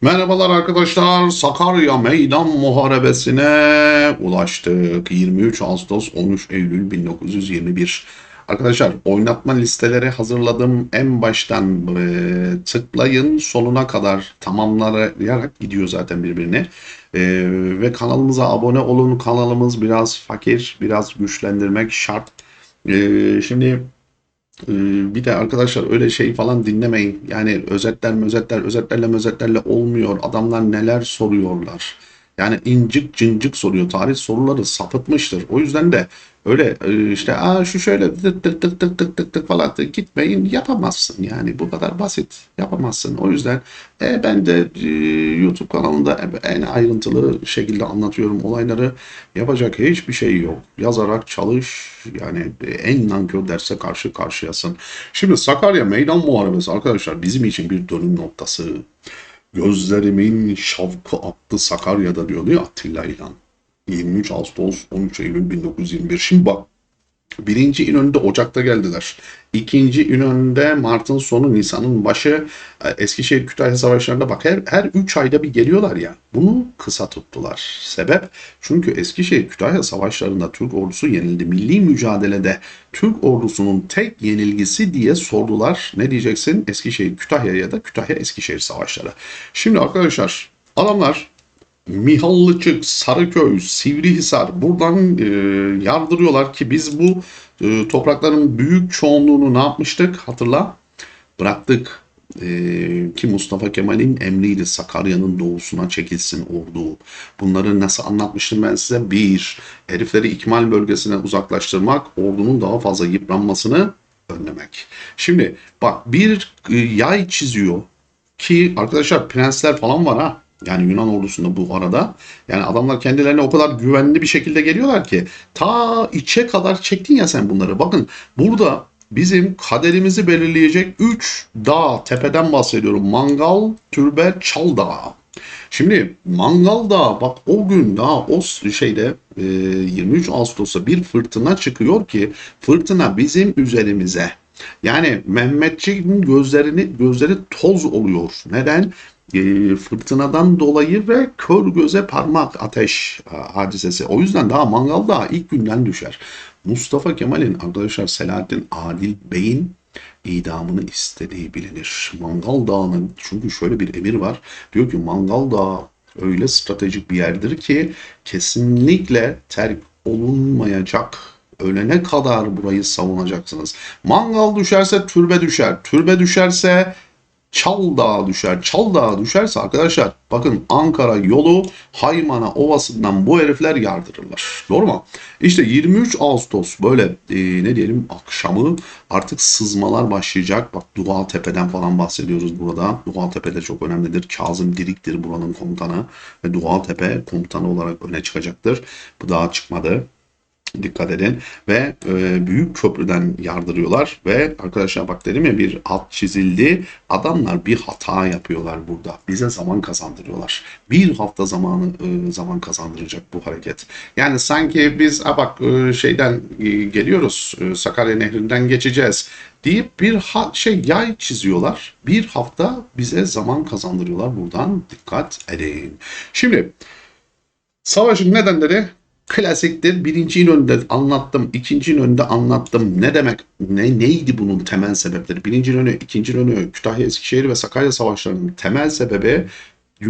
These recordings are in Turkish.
Merhabalar arkadaşlar. Sakarya Meydan Muharebesi'ne ulaştık. 23 Ağustos 13 Eylül 1921. Arkadaşlar oynatma listeleri hazırladım. En baştan e, tıklayın sonuna kadar tamamlayarak gidiyor zaten birbirine. E, ve kanalımıza abone olun. Kanalımız biraz fakir, biraz güçlendirmek şart. E, şimdi Bir de arkadaşlar öyle şey falan dinlemeyin. Yani özetler özetler özetlerle özetlerle olmuyor. Adamlar neler soruyorlar. Yani incik cincik soruyor. Tarih soruları sapıtmıştır. O yüzden de öyle e, işte Aa, şu şöyle tık tık tık tık tık tık tık falan tık gitmeyin yapamazsın. Yani bu kadar basit yapamazsın. O yüzden e, ben de e, YouTube kanalında en ayrıntılı şekilde anlatıyorum olayları. Yapacak hiçbir şey yok. Yazarak çalış. Yani en nankör derse karşı karşıyasın. Şimdi Sakarya Meydan Muharebesi arkadaşlar bizim için bir dönüm noktası. Gözlerimin şavkı attı Sakarya'da diyordu ya Atilla İlhan. 23 Ağustos 13 Eylül 1921. Şimdi bak Birinci İnönü'nde Ocak'ta geldiler. İkinci İnönü'nde Mart'ın sonu Nisan'ın başı e, Eskişehir Kütahya Savaşları'nda bak her, her 3 ayda bir geliyorlar ya. Bunu kısa tuttular. Sebep çünkü Eskişehir Kütahya Savaşları'nda Türk ordusu yenildi. Milli mücadelede Türk ordusunun tek yenilgisi diye sordular. Ne diyeceksin? Eskişehir Kütahya ya da Kütahya Eskişehir Savaşları. Şimdi arkadaşlar adamlar Mihallıçık, Sarıköy, Sivrihisar buradan e, yardırıyorlar ki biz bu e, toprakların büyük çoğunluğunu ne yapmıştık hatırla bıraktık e, ki Mustafa Kemal'in emriyle Sakarya'nın doğusuna çekilsin ordu. Bunları nasıl anlatmıştım ben size? Bir, herifleri ikmal bölgesine uzaklaştırmak, ordunun daha fazla yıpranmasını önlemek. Şimdi bak bir e, yay çiziyor ki arkadaşlar prensler falan var ha. Yani Yunan ordusunda bu arada. Yani adamlar kendilerine o kadar güvenli bir şekilde geliyorlar ki ta içe kadar çektin ya sen bunları. Bakın burada bizim kaderimizi belirleyecek 3 dağ, tepeden bahsediyorum. Mangal, Türbe, Çal Dağı. Şimdi Mangal Dağı bak o gün daha o şeyde e, 23 Ağustos'ta bir fırtına çıkıyor ki fırtına bizim üzerimize yani Mehmetçik'in gözlerini gözleri toz oluyor. Neden? E, fırtınadan dolayı ve kör göze parmak ateş e, hadisesi. O yüzden daha mangal daha ilk günden düşer. Mustafa Kemal'in arkadaşlar Selahattin Adil Bey'in idamını istediği bilinir. Mangal Dağı'nın çünkü şöyle bir emir var. Diyor ki Mangal Dağı öyle stratejik bir yerdir ki kesinlikle terk olunmayacak ölene kadar burayı savunacaksınız. Mangal düşerse türbe düşer. Türbe düşerse Çal Dağı düşer. Çal Dağı düşerse arkadaşlar bakın Ankara yolu Haymana Ovası'ndan bu herifler yardırırlar. Doğru mu? İşte 23 Ağustos böyle e, ne diyelim akşamı artık sızmalar başlayacak. Bak Dua Tepe'den falan bahsediyoruz burada. Dua Tepe de çok önemlidir. Kazım Dirik'tir buranın komutanı. Ve Dua Tepe komutanı olarak öne çıkacaktır. Bu daha çıkmadı. Dikkat edin ve e, büyük köprüden yardırıyorlar ve arkadaşlar bak dedim ya bir alt çizildi. Adamlar bir hata yapıyorlar burada. Bize zaman kazandırıyorlar. Bir hafta zamanı e, zaman kazandıracak bu hareket. Yani sanki biz a bak e, şeyden e, geliyoruz e, Sakarya Nehri'nden geçeceğiz deyip bir ha, şey yay çiziyorlar. Bir hafta bize zaman kazandırıyorlar buradan. Dikkat edin. Şimdi savaşın nedenleri klasiktir. Birinci İnönü'nde anlattım, ikinci İnönü'nde anlattım. Ne demek, ne, neydi bunun temel sebepleri? Birinci İnönü, ikinci İnönü, Kütahya, Eskişehir ve Sakarya Savaşları'nın temel sebebi e,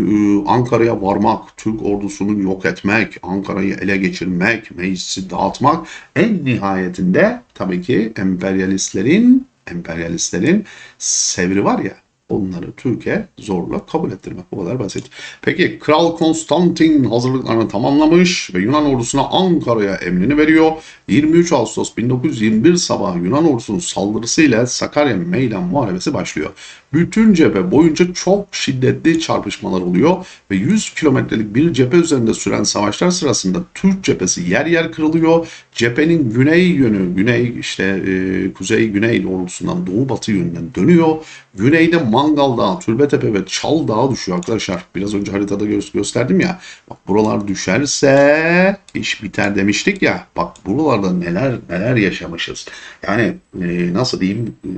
Ankara'ya varmak, Türk ordusunu yok etmek, Ankara'yı ele geçirmek, meclisi dağıtmak, en nihayetinde tabii ki emperyalistlerin emperyalistlerin sevri var ya onları Türkiye zorla kabul ettirmek. Bu kadar basit. Peki Kral Konstantin hazırlıklarını tamamlamış ve Yunan ordusuna Ankara'ya emrini veriyor. 23 Ağustos 1921 sabahı Yunan ordusunun saldırısıyla Sakarya Meydan Muharebesi başlıyor. Bütün cephe boyunca çok şiddetli çarpışmalar oluyor ve 100 kilometrelik bir cephe üzerinde süren savaşlar sırasında Türk cephesi yer yer kırılıyor. Cephenin güney yönü, güney işte e, kuzey güney doğrultusundan doğu batı yönünden dönüyor. Güneyde Mangal Dağı, Türbetepe ve Çal Dağı düşüyor arkadaşlar. Biraz önce haritada gö- gösterdim ya. Bak buralar düşerse iş biter demiştik ya. Bak buralarda neler neler yaşamışız. Yani e, nasıl diyeyim e,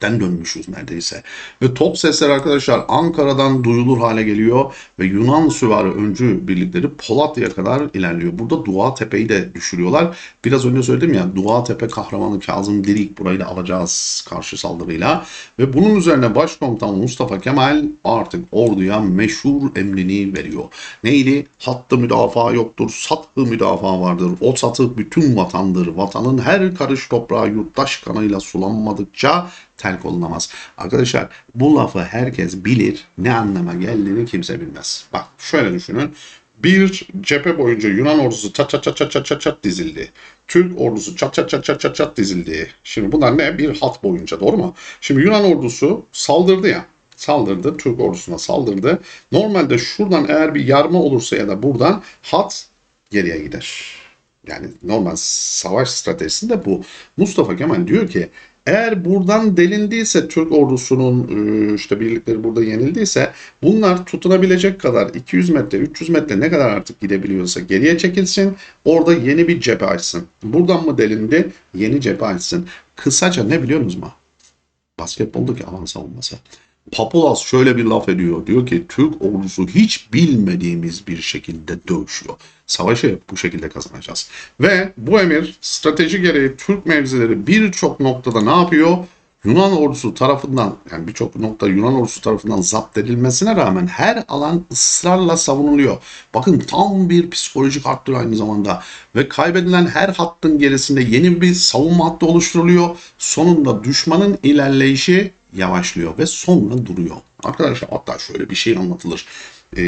ipten dönmüşüz neredeyse. Ve top sesleri arkadaşlar Ankara'dan duyulur hale geliyor ve Yunan süvari öncü birlikleri Polatlı'ya kadar ilerliyor. Burada Dua Tepe'yi de düşürüyorlar. Biraz önce söyledim ya Dua Tepe kahramanı Kazım Dirik burayı da alacağız karşı saldırıyla. Ve bunun üzerine Başkomutan Mustafa Kemal artık orduya meşhur emrini veriyor. Neydi? Hattı müdafaa yoktur, sathı müdafaa vardır. O satı bütün vatandır. Vatanın her karış toprağı yurttaş kanıyla sulanmadıkça terk olunamaz. Arkadaşlar bu lafı herkes bilir. Ne anlama geldiğini kimse bilmez. Bak şöyle düşünün. Bir cephe boyunca Yunan ordusu çat çat çat çat çat çat dizildi. Türk ordusu çat çat çat çat çat çat dizildi. Şimdi bunlar ne? Bir hat boyunca doğru mu? Şimdi Yunan ordusu saldırdı ya. Saldırdı. Türk ordusuna saldırdı. Normalde şuradan eğer bir yarma olursa ya da buradan hat geriye gider. Yani normal savaş stratejisinde bu. Mustafa Kemal diyor ki eğer buradan delindiyse Türk ordusunun e, işte birlikleri burada yenildiyse bunlar tutunabilecek kadar 200 metre 300 metre ne kadar artık gidebiliyorsa geriye çekilsin orada yeni bir cephe açsın. Buradan mı delindi yeni cephe açsın. Kısaca ne biliyor musunuz mu? Basketboldaki alan savunması. Papulas şöyle bir laf ediyor. Diyor ki Türk ordusu hiç bilmediğimiz bir şekilde dövüşüyor. Savaşı bu şekilde kazanacağız. Ve bu emir strateji gereği Türk mevzileri birçok noktada ne yapıyor? Yunan ordusu tarafından yani birçok nokta Yunan ordusu tarafından zapt edilmesine rağmen her alan ısrarla savunuluyor. Bakın tam bir psikolojik harptir aynı zamanda. Ve kaybedilen her hattın gerisinde yeni bir savunma hattı oluşturuluyor. Sonunda düşmanın ilerleyişi yavaşlıyor ve sonra duruyor. Arkadaşlar hatta şöyle bir şey anlatılır. Ee,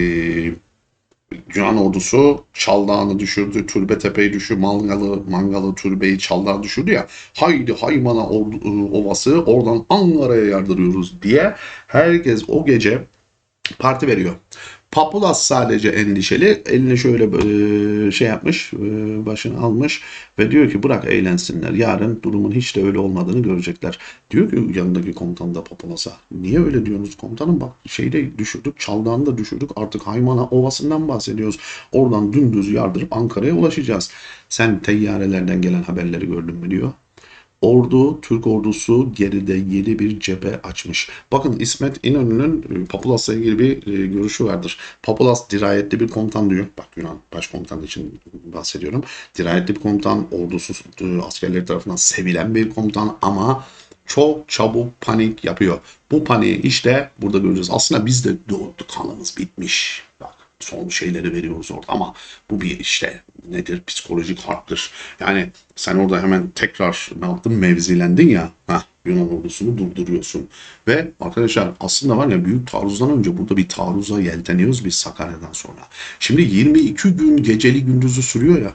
Yunan ordusu Çaldağ'ını düşürdü, Türbe Tepe'yi düşürdü, Mangalı, Mangalı Türbe'yi Çaldağ düşürdü ya. Haydi Haymana ordu, Ovası oradan Ankara'ya yardırıyoruz diye herkes o gece parti veriyor. Papulas sadece endişeli. Elini şöyle e, şey yapmış, e, başını almış ve diyor ki bırak eğlensinler. Yarın durumun hiç de öyle olmadığını görecekler. Diyor ki yanındaki komutan da Papulas'a. Niye öyle diyorsunuz komutanım? Bak şeyde düşürdük, Çaldağ'ını da düşürdük. Artık Haymana Ovası'ndan bahsediyoruz. Oradan dümdüz yardırıp Ankara'ya ulaşacağız. Sen teyyarelerden gelen haberleri gördün mü diyor. Ordu, Türk ordusu geride yeni bir cephe açmış. Bakın İsmet İnönü'nün e, Papulas'la ilgili bir e, görüşü vardır. Papulas dirayetli bir komutan diyor. Bak Yunan başkomutan için bahsediyorum. Dirayetli bir komutan, ordusu e, askerleri tarafından sevilen bir komutan ama çok çabuk panik yapıyor. Bu paniği işte burada göreceğiz. Aslında biz de doğduk kanımız bitmiş. Bak son şeyleri veriyoruz orada ama bu bir işte nedir psikolojik harptır. Yani sen orada hemen tekrar ne yaptın mevzilendin ya heh, Yunan ordusunu durduruyorsun. Ve arkadaşlar aslında var ya büyük taarruzdan önce burada bir taarruza yelteniyoruz biz Sakarya'dan sonra. Şimdi 22 gün geceli gündüzü sürüyor ya.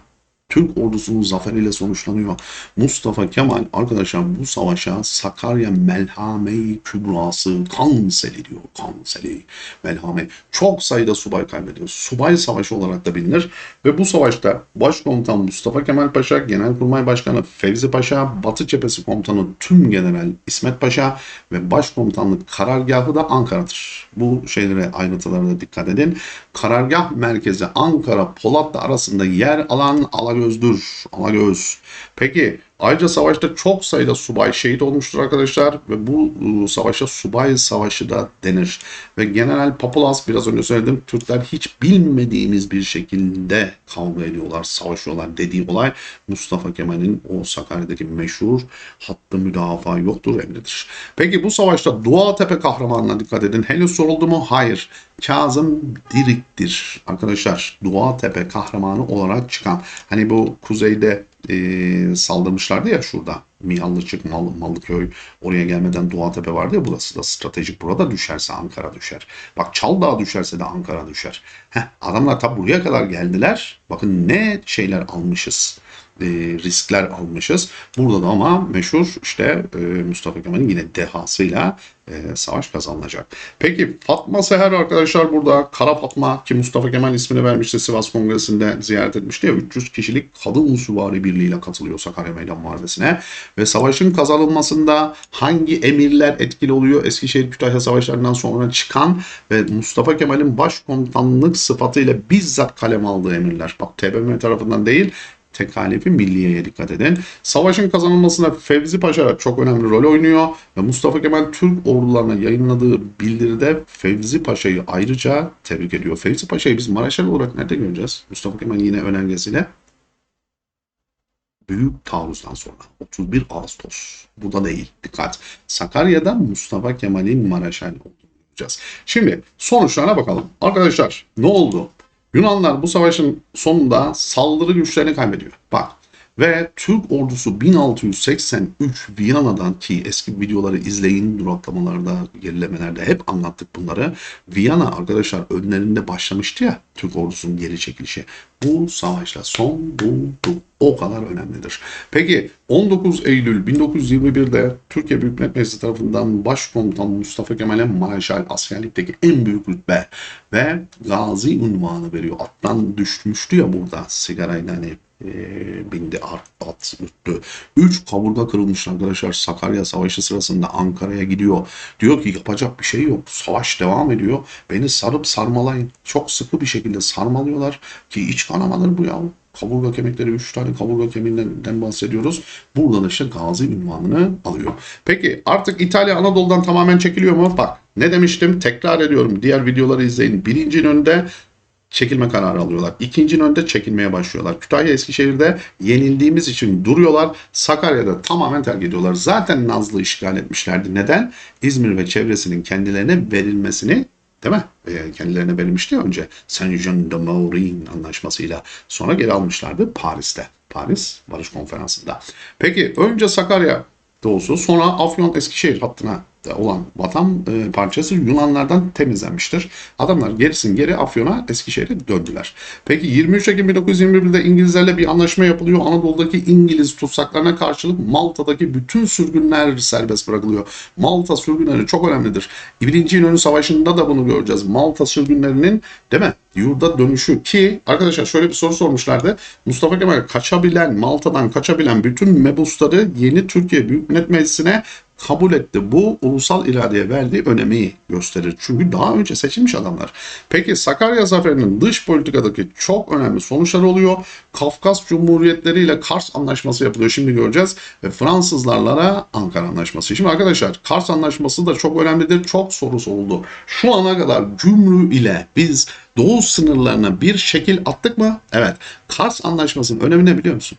Türk ordusunun zaferiyle sonuçlanıyor. Mustafa Kemal arkadaşlar bu savaşa Sakarya Melhame-i Kübrası Kanseli diyor. Kanseli, Melhame. Çok sayıda subay kaybediyor. Subay savaşı olarak da bilinir. Ve bu savaşta Başkomutan Mustafa Kemal Paşa, Genelkurmay Başkanı Fevzi Paşa, Batı Cephesi Komutanı Tüm General İsmet Paşa ve Başkomutanlık karargahı da Ankara'dır. Bu şeylere ayrıntılarına dikkat edin. Karargah merkezi Ankara Polatlı arasında yer alan Alagöz'dür. Alagöz. Peki ayrıca savaşta çok sayıda subay şehit olmuştur arkadaşlar ve bu savaşa subay savaşı da denir. Ve General Papulas biraz önce söyledim Türkler hiç bilmediğimiz bir şekilde kavga ediyorlar, savaşıyorlar dediği olay Mustafa Kemal'in o Sakarya'daki meşhur hattı müdafaa yoktur emridir. Peki bu savaşta Dua Tepe kahramanına dikkat edin. Henüz soruldu mu? Hayır. Kazım Dirik'tir arkadaşlar. Dua Tepe kahramanı olarak çıkan. Hani bu kuzeyde e, saldırmışlardı ya şurada. Mihallıçık, Mal, Mallıköy oraya gelmeden Doğatepe vardı ya burası da stratejik. Burada düşerse Ankara düşer. Bak Çaldağ düşerse de Ankara düşer. Heh, adamlar tabi buraya kadar geldiler. Bakın ne şeyler almışız e, riskler almışız. Burada da ama meşhur işte e, Mustafa Kemal'in yine dehasıyla e, savaş kazanılacak. Peki Fatma Seher arkadaşlar burada Kara Fatma ki Mustafa Kemal ismini vermişti Sivas Kongresi'nde ziyaret etmişti ya 300 kişilik kadın süvari birliğiyle katılıyor Sakarya Meydan Muharebesi'ne ve savaşın kazanılmasında hangi emirler etkili oluyor? Eskişehir Kütahya Savaşlarından sonra çıkan ve Mustafa Kemal'in başkomutanlık sıfatıyla bizzat kalem aldığı emirler. Bak TBMM tarafından değil tekalifi milliyeye dikkat edin. Savaşın kazanılmasında Fevzi Paşa çok önemli rol oynuyor ve Mustafa Kemal Türk ordularına yayınladığı bildiride Fevzi Paşa'yı ayrıca tebrik ediyor. Fevzi Paşa'yı biz Maraşal olarak nerede göreceğiz? Mustafa Kemal yine önergesiyle Büyük taarruzdan sonra 31 Ağustos. Bu da değil. Dikkat. Sakarya'da Mustafa Kemal'in Maraşal olduğunu göreceğiz. Şimdi sonuçlarına bakalım. Arkadaşlar ne oldu? Yunanlar bu savaşın sonunda saldırı güçlerini kaybediyor. Bak ve Türk ordusu 1683 Viyana'dan ki eski videoları izleyin duraklamalarda, gerilemelerde hep anlattık bunları. Viyana arkadaşlar önlerinde başlamıştı ya Türk ordusunun geri çekilişi. Bu savaşla son buldu. O kadar önemlidir. Peki 19 Eylül 1921'de Türkiye Büyük Millet Meclisi tarafından Başkomutan Mustafa Kemal'e Marşal askerlikteki en büyük rütbe ve gazi unvanı veriyor. Attan düşmüştü ya burada sigarayla hani e, bindi at, at yuttu. Üç kaburga kırılmış arkadaşlar Sakarya Savaşı sırasında Ankara'ya gidiyor. Diyor ki yapacak bir şey yok. Savaş devam ediyor. Beni sarıp sarmalayın. Çok sıkı bir şekilde sarmalıyorlar ki iç kanamadır bu ya. Kaburga kemikleri 3 tane kaburga kemiğinden bahsediyoruz. Buradan işte gazi ünvanını alıyor. Peki artık İtalya Anadolu'dan tamamen çekiliyor mu? Bak ne demiştim tekrar ediyorum. Diğer videoları izleyin. Birincinin önünde çekilme kararı alıyorlar. İkincinin önünde çekilmeye başlıyorlar. Kütahya Eskişehir'de yenildiğimiz için duruyorlar. Sakarya'da tamamen terk ediyorlar. Zaten Nazlı işgal etmişlerdi. Neden? İzmir ve çevresinin kendilerine verilmesini Değil mi? E, kendilerine verilmişti önce. Saint Jean de Maurin anlaşmasıyla. Sonra geri almışlardı Paris'te. Paris Barış Konferansı'nda. Peki önce Sakarya doğusu sonra Afyon Eskişehir hattına olan vatan e, parçası Yunanlardan temizlenmiştir. Adamlar gerisin geri Afyon'a Eskişehir'e döndüler. Peki 23 Ekim 1921'de İngilizlerle bir anlaşma yapılıyor. Anadolu'daki İngiliz tutsaklarına karşılık Malta'daki bütün sürgünler serbest bırakılıyor. Malta sürgünleri çok önemlidir. Birinci İnönü Savaşı'nda da bunu göreceğiz. Malta sürgünlerinin değil mi? Yurda dönüşü ki arkadaşlar şöyle bir soru sormuşlardı. Mustafa Kemal kaçabilen, Malta'dan kaçabilen bütün mebusları yeni Türkiye Büyük Millet Meclisi'ne kabul etti. Bu ulusal iradeye verdiği önemi gösterir. Çünkü daha önce seçilmiş adamlar. Peki Sakarya Zaferi'nin dış politikadaki çok önemli sonuçları oluyor. Kafkas Cumhuriyetleri ile Kars Anlaşması yapılıyor. Şimdi göreceğiz. Ve Fransızlarla Ankara Anlaşması. Şimdi arkadaşlar Kars Anlaşması da çok önemlidir. Çok soru soruldu. Şu ana kadar cümrü ile biz Doğu sınırlarına bir şekil attık mı? Evet. Kars Anlaşması'nın önemi ne biliyor musun?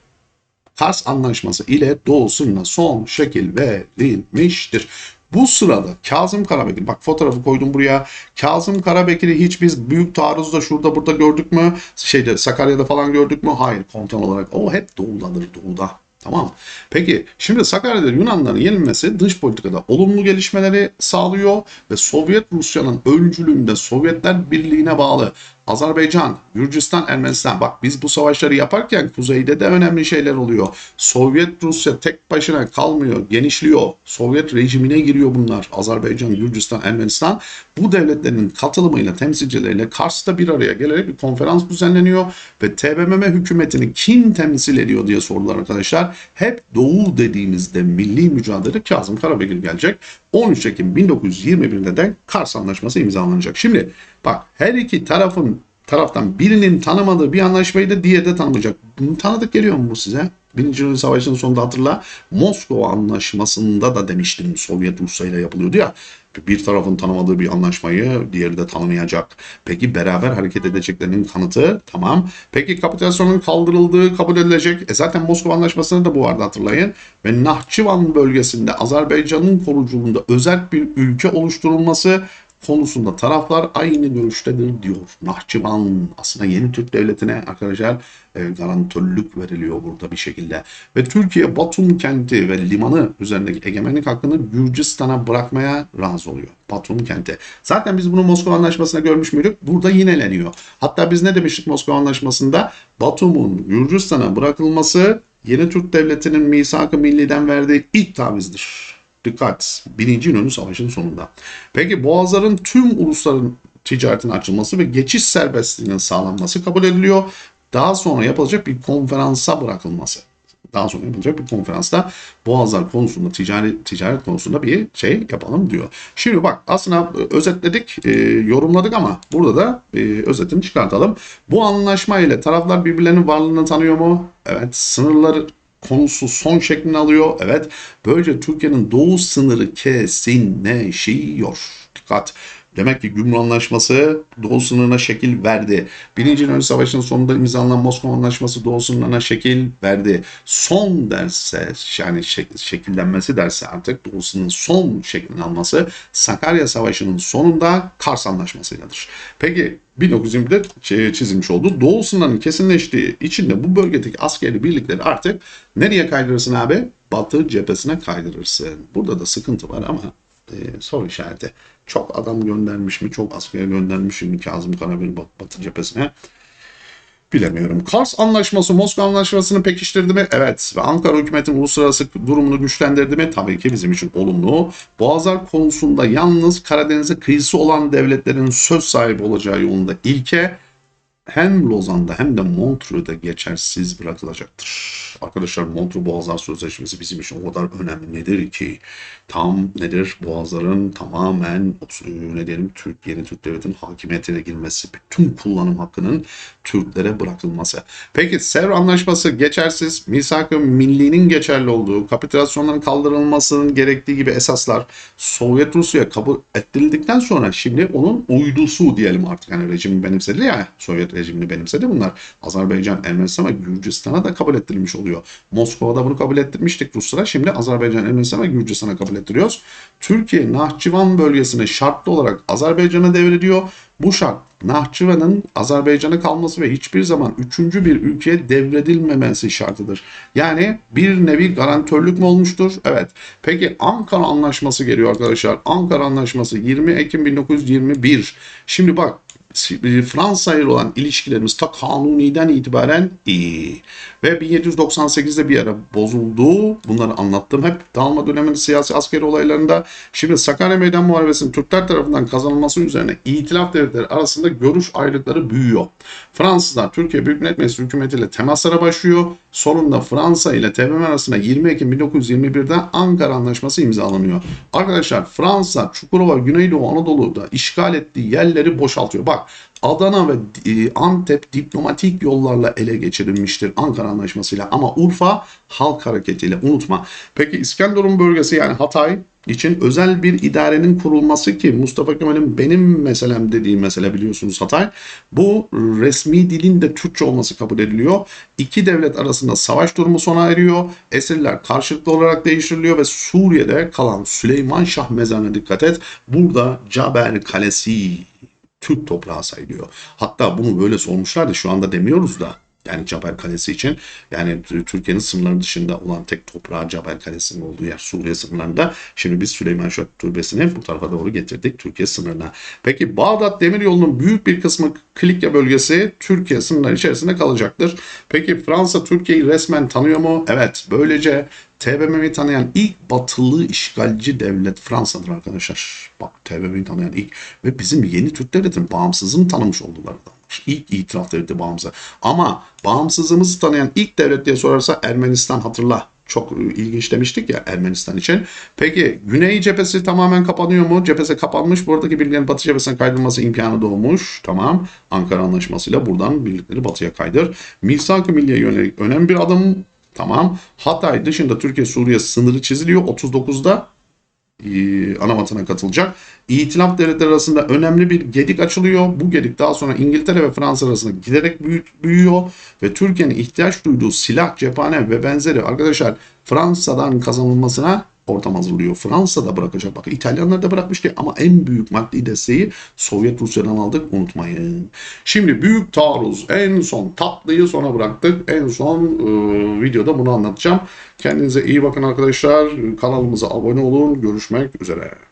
Kars Anlaşması ile Doğu son şekil verilmiştir. Bu sırada Kazım Karabekir, bak fotoğrafı koydum buraya. Kazım Karabekir'i hiç biz büyük taarruzda şurada burada gördük mü? Şeyde Sakarya'da falan gördük mü? Hayır komutan olarak. O hep doğudadır, doğuda. Tamam. Peki şimdi Sakarya'da Yunanların yenilmesi dış politikada olumlu gelişmeleri sağlıyor ve Sovyet Rusya'nın öncülüğünde Sovyetler Birliği'ne bağlı Azerbaycan, Gürcistan, Ermenistan. Bak biz bu savaşları yaparken kuzeyde de önemli şeyler oluyor. Sovyet Rusya tek başına kalmıyor, genişliyor. Sovyet rejimine giriyor bunlar. Azerbaycan, Gürcistan, Ermenistan. Bu devletlerin katılımıyla, temsilcileriyle Kars'ta bir araya gelerek bir konferans düzenleniyor ve TBMM hükümetini kim temsil ediyor diye sordular arkadaşlar. Hep Doğu dediğimizde milli mücadele Kazım Karabekir gelecek. 13 Ekim 1921'de de Kars Anlaşması imzalanacak. Şimdi bak her iki tarafın taraftan birinin tanımadığı bir anlaşmayı da diğeri de tanımayacak. Bunu tanıdık geliyor mu bu size? Birinci Dünya Savaşı'nın sonunda hatırla Moskova Anlaşması'nda da demiştim Sovyet Rusya ile yapılıyordu ya. Bir tarafın tanımadığı bir anlaşmayı diğeri de tanımayacak. Peki beraber hareket edeceklerinin kanıtı tamam. Peki kapitülasyonun kaldırıldığı kabul edilecek. E zaten Moskova Anlaşması'nda da bu vardı hatırlayın. Ve Nahçıvan bölgesinde Azerbaycan'ın koruculuğunda özel bir ülke oluşturulması konusunda taraflar aynı görüştedir diyor. Nahçıvan aslında yeni Türk devletine arkadaşlar e, garantörlük veriliyor burada bir şekilde. Ve Türkiye Batum kenti ve limanı üzerindeki egemenlik hakkını Gürcistan'a bırakmaya razı oluyor. Batum kenti. Zaten biz bunu Moskova Anlaşması'nda görmüş müydük? Burada yineleniyor. Hatta biz ne demiştik Moskova Anlaşması'nda? Batum'un Gürcistan'a bırakılması yeni Türk devletinin misak-ı milliden verdiği ilk tavizdir. Dikkat! Birinci İnönü Savaşı'nın sonunda. Peki Boğazların tüm ulusların ticaretin açılması ve geçiş serbestliğinin sağlanması kabul ediliyor. Daha sonra yapılacak bir konferansa bırakılması. daha sonra yapılacak bir konferansta Boğazlar konusunda ticari ticaret konusunda bir şey yapalım diyor. Şimdi bak aslında özetledik, e, yorumladık ama burada da e, özetini çıkartalım. Bu anlaşma ile taraflar birbirlerinin varlığını tanıyor mu? Evet. Sınırları konusu son şeklini alıyor. Evet. Böylece Türkiye'nin doğu sınırı kesinleşiyor. Dikkat. Demek ki Gümrük Anlaşması Doğu sınırına şekil verdi. Birinci Dünya Savaşı'nın sonunda imzalanan Moskova Anlaşması Doğu sınırına şekil verdi. Son derse yani şek- şekillenmesi derse artık Doğu sınırının son şeklini alması Sakarya Savaşı'nın sonunda Kars Anlaşması'yladır. Peki 1920'de çi- çizilmiş oldu. Doğu sınırının kesinleştiği içinde bu bölgedeki askeri birlikleri artık nereye kaydırırsın abi? Batı cephesine kaydırırsın. Burada da sıkıntı var ama e, soru işareti. Çok adam göndermiş mi? Çok asker göndermiş mi Kazım Karabekir Bat- Batı cephesine? Bilemiyorum. Kars Anlaşması Moskova Anlaşması'nı pekiştirdi mi? Evet. Ve Ankara hükümetin uluslararası durumunu güçlendirdi mi? Tabii ki bizim için olumlu. Boğazlar konusunda yalnız Karadeniz'e kıyısı olan devletlerin söz sahibi olacağı yolunda ilke hem Lozan'da hem de Montreux'da geçersiz bırakılacaktır. Arkadaşlar Montreux Boğazlar Sözleşmesi bizim için o kadar önemlidir ki tam nedir Boğazların tamamen ne diyelim Türk yeni Türk devletinin hakimiyetine girmesi, bütün kullanım hakkının Türklere bırakılması. Peki Sevr Anlaşması geçersiz, misak-ı millinin geçerli olduğu, kapitülasyonların kaldırılmasının gerektiği gibi esaslar Sovyet Rusya kabul ettirildikten sonra şimdi onun uydusu diyelim artık. Yani rejimi benimsedi ya, Sovyet rejimini benimsedi bunlar. Azerbaycan, Ermenistan ve Gürcistan'a da kabul ettirilmiş oluyor. Moskova'da bunu kabul ettirmiştik Ruslara. Şimdi Azerbaycan, Ermenistan ve Gürcistan'a kabul ettiriyoruz. Türkiye Nahçıvan bölgesine şartlı olarak Azerbaycan'a devrediyor. Bu şart Nahçıvan'ın Azerbaycan'a kalması ve hiçbir zaman üçüncü bir ülkeye devredilmemesi şartıdır. Yani bir nevi garantörlük mü olmuştur? Evet. Peki Ankara Anlaşması geliyor arkadaşlar. Ankara Anlaşması 20 Ekim 1921. Şimdi bak Fransa ile olan ilişkilerimiz ta Kanuni'den itibaren iyi. Ve 1798'de bir ara bozuldu. Bunları anlattım hep. Dalma döneminin siyasi askeri olaylarında. Şimdi Sakarya Meydan Muharebesi'nin Türkler tarafından kazanılması üzerine itilaf devletleri arasında görüş ayrılıkları büyüyor. Fransızlar Türkiye Büyük Millet Meclisi hükümetiyle temaslara başlıyor. Sonunda Fransa ile TBMM arasında 20 Ekim 1921'de Ankara Anlaşması imzalanıyor. Arkadaşlar Fransa Çukurova Güneydoğu Anadolu'da işgal ettiği yerleri boşaltıyor. Bak Adana ve e, Antep diplomatik yollarla ele geçirilmiştir Ankara Anlaşması'yla ama Urfa halk hareketiyle unutma. Peki İskenderun bölgesi yani Hatay için özel bir idarenin kurulması ki Mustafa Kemal'in benim meselem dediği mesele biliyorsunuz Hatay. Bu resmi dilin de Türkçe olması kabul ediliyor. İki devlet arasında savaş durumu sona eriyor. Esirler karşılıklı olarak değiştiriliyor ve Suriye'de kalan Süleyman Şah mezarına dikkat et. Burada Caber Kalesi Türk toprağı sayılıyor. Hatta bunu böyle sormuşlar da şu anda demiyoruz da. Yani Caber Kalesi için yani Türkiye'nin sınırları dışında olan tek toprağı Caber Kalesi'nin olduğu yer Suriye sınırlarında. Şimdi biz Süleyman Şah Türbesi'ni bu tarafa doğru getirdik Türkiye sınırına. Peki Bağdat Demiryolu'nun büyük bir kısmı Kilikya bölgesi Türkiye sınırları içerisinde kalacaktır. Peki Fransa Türkiye'yi resmen tanıyor mu? Evet. Böylece TBMM'yi tanıyan ilk batılı işgalci devlet Fransa'dır arkadaşlar. Bak TBMM'yi tanıyan ilk ve bizim yeni Türk devletinin bağımsızlığını tanımış oldular adamlar. İlk itiraf devleti bağımsız. Ama bağımsızlığımızı tanıyan ilk devlet diye sorarsa Ermenistan hatırla. Çok ilginç demiştik ya Ermenistan için. Peki Güney cephesi tamamen kapanıyor mu? Cephesi kapanmış. Buradaki birliklerin Batı cephesine kaydırılması imkanı doğmuş. Tamam. Ankara Anlaşması'yla buradan birlikleri Batı'ya kaydır. Misak-ı Milliye yönelik önemli bir adım Tamam. Hatay dışında Türkiye-Suriye sınırı çiziliyor. 39'da e, ana vatana katılacak. İtilaf devletleri arasında önemli bir gedik açılıyor. Bu gedik daha sonra İngiltere ve Fransa arasında giderek büyüyor ve Türkiye'nin ihtiyaç duyduğu silah, cephane ve benzeri arkadaşlar Fransa'dan kazanılmasına ortam hazırlıyor. Fransa da bırakacak. Bakın İtalyanlar da bırakmıştı ama en büyük maddi desteği Sovyet Rusya'dan aldık unutmayın. Şimdi büyük taarruz en son tatlıyı sona bıraktık. En son e, videoda bunu anlatacağım. Kendinize iyi bakın arkadaşlar. Kanalımıza abone olun. Görüşmek üzere.